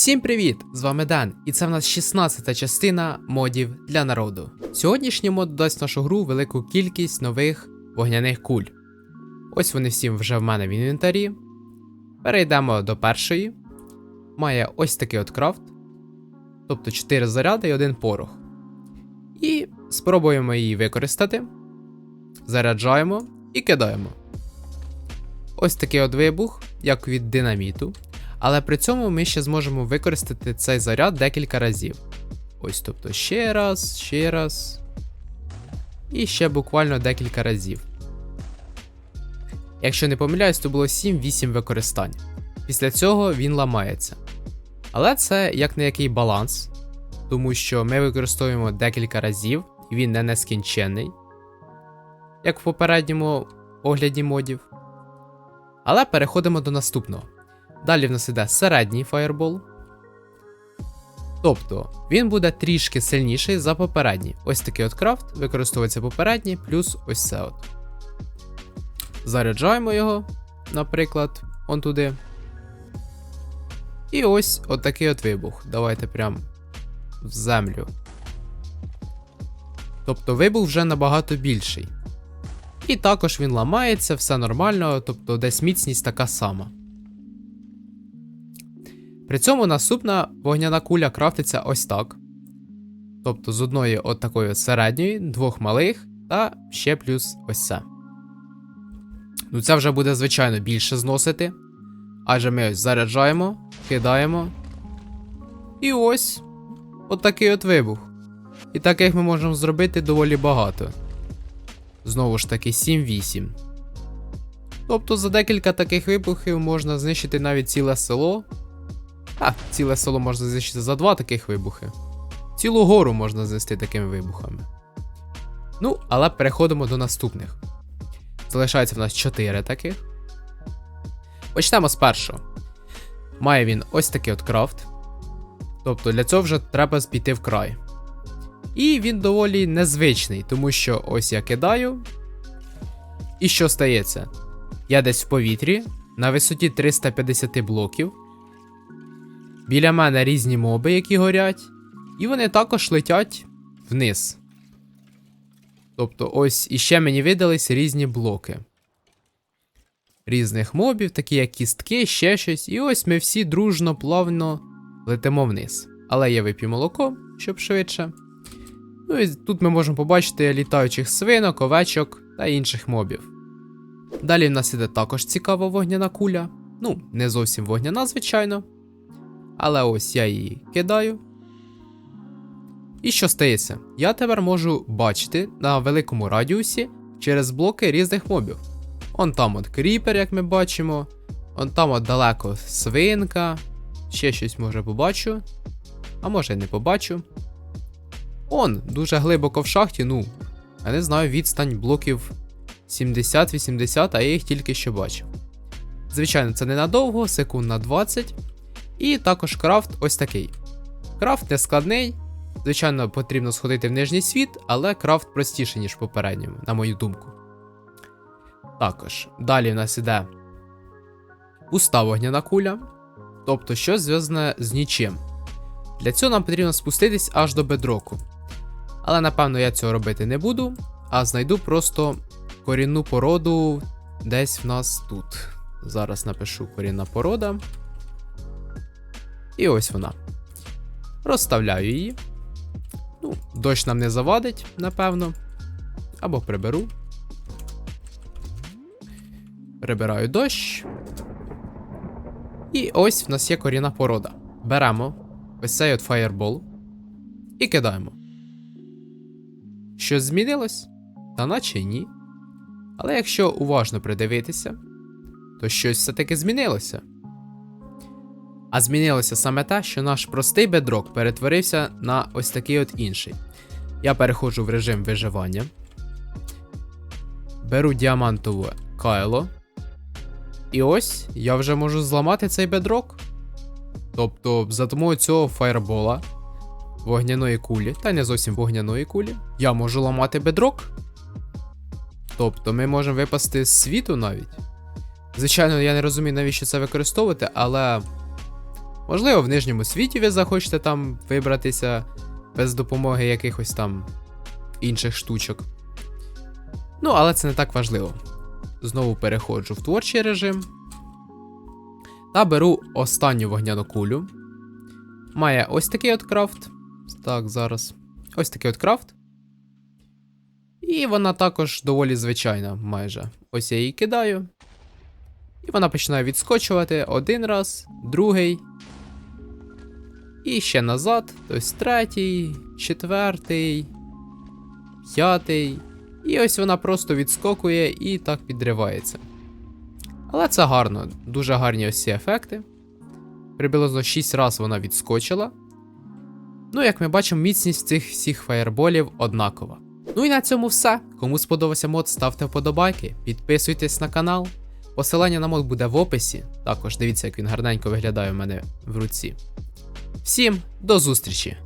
Всім привіт! З вами Дан, і це в нас 16 частина модів для народу. Сьогоднішній мод дасть нашу гру велику кількість нових вогняних куль. Ось вони всі вже в мене в інвентарі. Перейдемо до першої. Має ось такий от крафт. Тобто 4 заряди і 1 порох. І спробуємо її використати. Заряджаємо і кидаємо. Ось такий от вибух, як від динаміту. Але при цьому ми ще зможемо використати цей заряд декілька разів. Ось тобто ще раз, ще раз. І ще буквально декілька разів. Якщо не помиляюсь, то було 7-8 використань. Після цього він ламається. Але це як не який баланс, тому що ми використовуємо декілька разів, і він не нескінченний, як в попередньому огляді модів. Але переходимо до наступного. Далі в нас іде середній фаєрбол. Тобто він буде трішки сильніший за попередній. Ось такий от крафт, використовується попередній, плюс ось це от. Заряджаємо його, наприклад, он туди. І ось отакий от вибух. Давайте прям в землю. Тобто вибух вже набагато більший. І також він ламається, все нормально, тобто десь міцність така сама. При цьому наступна вогняна куля крафтиться ось так. Тобто з одної от такої середньої, двох малих та ще плюс ось це. Ну це вже буде, звичайно, більше зносити. Адже ми ось заряджаємо, кидаємо. І ось от такий от вибух. І таких ми можемо зробити доволі багато. Знову ж таки, 7-8. Тобто за декілька таких вибухів можна знищити навіть ціле село. А, ціле село можна знищити за два таких вибухи. Цілу гору можна знести такими вибухами. Ну, але переходимо до наступних. Залишається в нас 4 таких. Почнемо з першого. Має він ось такий от крафт. Тобто для цього вже треба піти в край. І він доволі незвичний, тому що ось я кидаю. І що стається? Я десь в повітрі на висоті 350 блоків. Біля мене різні моби, які горять, і вони також летять вниз. Тобто, ось іще мені видались різні блоки. Різних мобів, такі як кістки, ще щось. І ось ми всі дружно, плавно летимо вниз. Але я вип'ю молоко, щоб швидше. Ну і тут ми можемо побачити літаючих свинок, овечок та інших мобів. Далі в нас іде також цікава вогняна куля. Ну, не зовсім вогняна, звичайно. Але ось я її кидаю. І що стається? Я тепер можу бачити на великому радіусі через блоки різних мобів. Он там от кріпер, як ми бачимо. Он там от далеко свинка. Ще щось може побачу. А може не побачу. Он, дуже глибоко в шахті, ну, я не знаю, відстань блоків 70-80, а я їх тільки що бачив. Звичайно, це ненадовго, секунд на 20. І також крафт ось такий. Крафт не складний. Звичайно, потрібно сходити в нижній світ, але крафт простіший, ніж попередньому, на мою думку. Також, далі в нас іде пуста вогняна куля, тобто щось зв'язане з нічим. Для цього нам потрібно спуститись аж до бедроку. Але напевно я цього робити не буду, а знайду просто корінну породу десь в нас тут. Зараз напишу корінна порода. І ось вона. Розставляю її. Ну, дощ нам не завадить, напевно. Або приберу. Прибираю дощ. І ось в нас є корінна порода. Беремо ось цей от фаєрбол і кидаємо. Щось змінилось? Та наче ні. Але якщо уважно придивитися, то щось все-таки змінилося. А змінилося саме те, що наш простий бедрок перетворився на ось такий от інший. Я переходжу в режим виживання. Беру діамантове кайло. І ось я вже можу зламати цей бедрок. Тобто, за допомогою цього фаєрбола, вогняної кулі, та не зовсім вогняної кулі, я можу ламати бедрок. Тобто ми можемо випасти з світу навіть. Звичайно, я не розумію, навіщо це використовувати, але Можливо, в нижньому світі ви захочете там вибратися без допомоги якихось там інших штучок. Ну, але це не так важливо. Знову переходжу в творчий режим. Та беру останню вогняну кулю. Має ось такий от крафт. Так, зараз. Ось такий от крафт. І вона також доволі звичайна, майже. Ось я її кидаю. І вона починає відскочувати один раз, другий. І ще назад. Тобто третій, четвертий, п'ятий. І ось вона просто відскокує і так підривається. Але це гарно, дуже гарні ось ці ефекти. Приблизно 6 разів вона відскочила. Ну, як ми бачимо, міцність цих всіх фаєрболів однакова. Ну і на цьому все. Кому сподобався мод, ставте вподобайки, підписуйтесь на канал. Посилання на мод буде в описі. Також дивіться, як він гарненько виглядає у мене в руці. Всім до зустрічі!